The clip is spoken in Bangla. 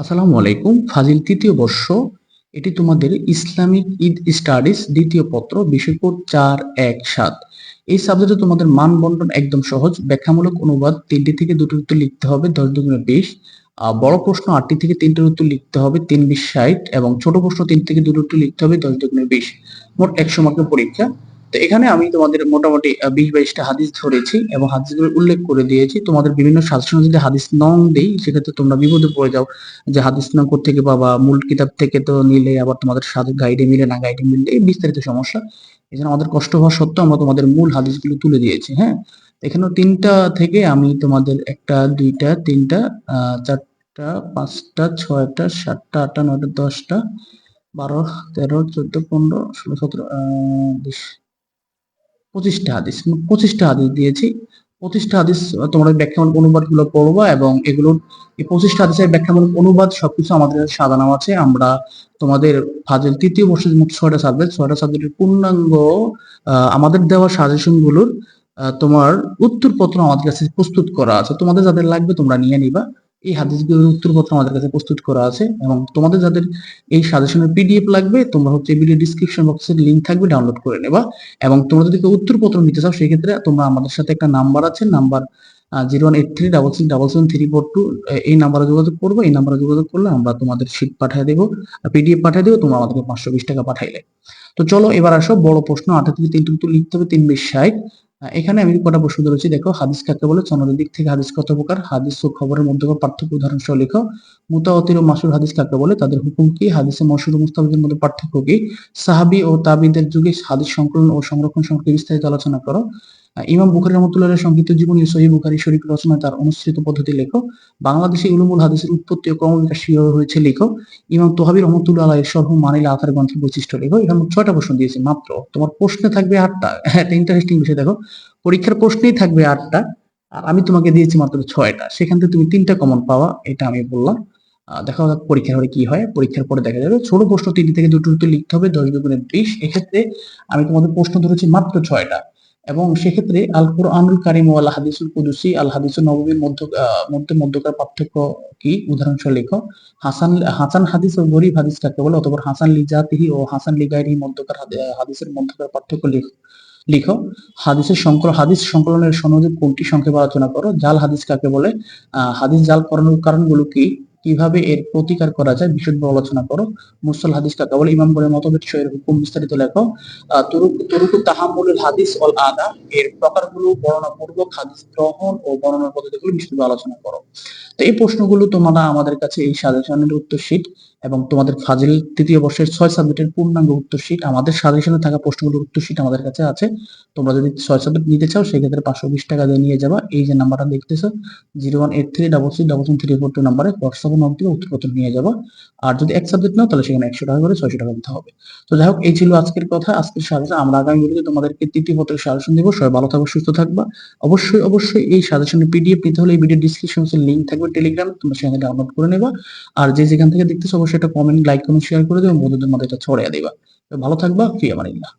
আসসালামু আলাইকুম। ফাজিল তৃতীয় বর্ষ, এটি তোমাদের ইসলামিক ঈদ স্টাডিজ দ্বিতীয় পত্র, বিষয় চার এক সাত। এই সাবজেক্টে তোমাদের মান বন্টন একদম সহজ, ব্যাখ্যামূলক অনুবাদ তিনটি থেকে দুটোর উত্তর লিখতে হবে, দশ দুগুণে বিশ। বড় প্রশ্ন আটটি থেকে তিনটের উত্তর লিখতে হবে, তিন বিশ ষাট এবং ছোট প্রশ্ন তিন থেকে দুটোর উত্তর লিখতে হবে, দশ দুগুণে বিশ। মোট একশো মার্কের পরীক্ষা। তো এখানে আমি তোমাদের মোটামুটি বিশ বাইশটা হাদিস ধরেছি এবং হাদিসগুলো উল্লেখ করে দিয়েছি। তোমাদের বিভিন্ন সাজেশনে যদি হাদিস নং দেই সেক্ষেত্রে তোমরা বিপদে পড়ে যাও যে হাদিস নং থেকে পাবা মূল কিতাব থেকে তো নিলে আবার তোমাদের সাথে গাইডে মিলে না গাইডে মিললে এই বিস্তারিত সমস্যা। এই জন্য আমাদের কষ্ট হওয়া সত্ত্বেও আমরা তোমাদের মূল হাদিসগুলো তুলে দিয়েছি হ্যাঁ? এখানেও তিনটা থেকে আমি তোমাদের একটা দুইটা তিনটা চারটা পাঁচটা ছয়টা সাতটা আটটা নয়টা দশটা বারো তেরো চোদ্দ পনেরো ষোলো সতেরো আহ, বিশ পঁচিশটা হাদিস মোট পঁচিশটা হাদিস দিয়েছি। পঁচিশটা হাদিস তোমাদের ব্যাখ্যামূলক অনুবাদগুলো পড়বা এবং এগুলোর, এই পঁচিশটা হাদিসের ব্যাখ্যামূলক অনুবাদ সবকিছু আমাদের সাজানো আছে। আমরা তোমাদের ফাজিল তৃতীয় বর্ষের মোট ছয়টা সাবজেক্ট ছয়টা সাবজেক্টের পূর্ণাঙ্গ আমাদের দেওয়া সাজেশনগুলোর তোমার উত্তরপত্র আমাদের কাছে প্রস্তুত করা আছে। তোমাদের যাদের লাগবে তোমরা নিয়ে নিবা। এই হাদিসগুলোর উত্তরপত্র আমাদের কাছে প্রস্তুত করা আছে এবং তোমাদের যাদের এই সাজেশনের পিডিএফ লাগবে তোমরা হচ্ছে ভিডিও ডিসক্রিপশন বক্সের লিংক থাকবে ডাউনলোড করে নেবা এবং তোমরা যদি উত্তরপত্র নিতে চাও সেক্ষেত্রে তোমরা আমাদের সাথে একটা নাম্বার আছে number zero one eight three double six double seven three four two এই নাম্বারে যোগাযোগ করব এই নাম্বারে যোগাযোগ করলে আমরা তোমাদের শীট পাঠিয়ে দেবো পিডিএফ পাঠিয়ে দেবো তোমরা আমাদেরকে পাঁচশো বিশ টাকা পাঠাইলে। তো চলো এবার আসো বড় প্রশ্ন আঠা থেকে তিনটে উত্তর লিখতে হবে তিন বিশ আহ, এখানে আমি কটা প্রশ্ন ধরেছি, দেখো, হাদিস কাকে বলে? চন্দ্রের দিক থেকে হাদিস কত প্রকার? হাদিস ও খবরের মধ্যে পার্থক্য উদাহরণ সহ লেখো। মুতাওয়াতির ও মাসুর হাদিস কাকে বলে? তাদের হুকুম কি? হাদিসে মশুর ও মুস্তাবিদের মধ্যে পার্থক্য কি? সাহাবি ও তাবিদের যুগে হাদিস সংকলন ও সংরক্ষণ সম্পর্কে বিস্তারিত আলোচনা করো। ইমাম বুখারী রহমতুল্লাহ সংক্ষিপ্ত জীবনী সহি বুখারী শরীফ রচনায় তার অনুসৃত পদ্ধতি লেখো বাংলাদেশে উলুমুল হাদিসের উৎপত্তি ও ক্রমবিকাশ কীভাবে হয়েছে লেখো ইমাম তোহাবি রহমতুল্লাহ আলাইহির সরহ মানিল আথার গ্রন্থের বৈশিষ্ট্য লেখো এখানে ছয়টা প্রশ্ন দিয়েছি। মাত্র তোমার প্রশ্নে থাকবে আটটা। একটা ইন্টারেস্টিং বিষয় দেখো। পরীক্ষার প্রশ্নেই থাকবে আটটা। আর আমি তোমাকে দিয়েছি মাত্র ছয়টা। সেখান থেকে তুমি তিনটা কমন পাওয়া, এটা আমি বললাম। দেখা যাক পরীক্ষার হলে কি হয়। পরীক্ষার পরে দেখা যাবে। ছোট প্রশ্ন তিনটি থেকে দুটো লিখতে হবে, দশ দুগুণে বিশ। এক্ষেত্রে আমি তোমাদের প্রশ্ন ধরেছি মাত্র ছয়টা। এবং সেক্ষেত্রে আল কোরআনুল কারিম ও আল হাদিসুল কুদুসি আল হাদিসুল নববীর মধ্য মধ্যে মধ্যকার পার্থক্য কি? উদাহরণস্বরূপ লেখ, হাসান হাসান হাদিস ও গরিব হাদিস কাকে বলে অথবা হাসান লিজাতিহি ও হাসান লিগাইরিহি মধ্যকার হাদিসের মধ্যকার পার্থক্য লেখো লিখো। হাদিসের সংকলন হাদিস সংকলনের সনদে কোনটি সংক্ষেপে আলোচনা করো? জাল হাদিস কাকে বলে? হাদিস জাল করানোর কারণগুলো কি? কীভাবে এর প্রতিকার করা যায় বিশুদ্ধ আলোচনা করো। মুসল হাদিস কাকে বলে ইমাম বলে মতভেদ সহের হুকুম বিস্তারিত লেখো। তুরুক তাহামুলুল হাদিস অল আদা। এর প্রকারগুলো বর্ণনা পূর্বক হাদিস গ্রহণ ও বর্ণনার পদ্ধতিগুলো বিশুদ্ধ আলোচনা করো। তো এই প্রশ্নগুলো তোমরা আমাদের কাছে এই সাজেশনের উত্তর শীট এবং তোমাদের ফাজিল তৃতীয় বর্ষের ছয় সাবজেক্টের পূর্ণাঙ্গ উত্তর শীট আমাদের সাজেশনে থাকা প্রশ্নগুলোর উত্তর শীট আমাদের কাছে আছে। তোমরা যদি ছয় সাবজেক্ট নিতে চাও, সেক্ষেত্রে পাঁচশো বিশ টাকা দিয়ে নিয়ে যাবা। এই যে নাম্বারটা দেখতেছো zero one eight three double six double three four two নাম্বারে হোয়াটসঅ্যাপে নক দিয়ে উত্তরপত্র নিয়ে যাবা। আর যদি এক সাবজেক্ট নাও, তাহলে সেখানে একশো টাকা করে, ছয়শো টাকা দিতে হবে। তো যাই হোক, এই ছিল আজকের কথা, আজকের সাজেশন আমরা আগামী ভিডিওতে তোমাদেরকে তৃতীয় পত্রের সাজেশন দেবো। সবাই ভালো থাকবে, সুস্থ থাকবা। অবশ্যই অবশ্যই এই সাজেশনের পিডিএফ নিতে হলে এই ভিডিও ডিসক্রিপশন লিংক থাকবে টেলিগ্রাম তোমরা সেখানে ডাউনলোড করে নেবা। আর যে যেখান থেকে দেখতেছো অবশ্যই কমেন্ট লাইক কমেন্ট শেয়ার করে দেবে বন্ধুদের মধ্যে এটা ছড়িয়ে দেবা। ভালো থাকবা ফি আমানিল্লাহ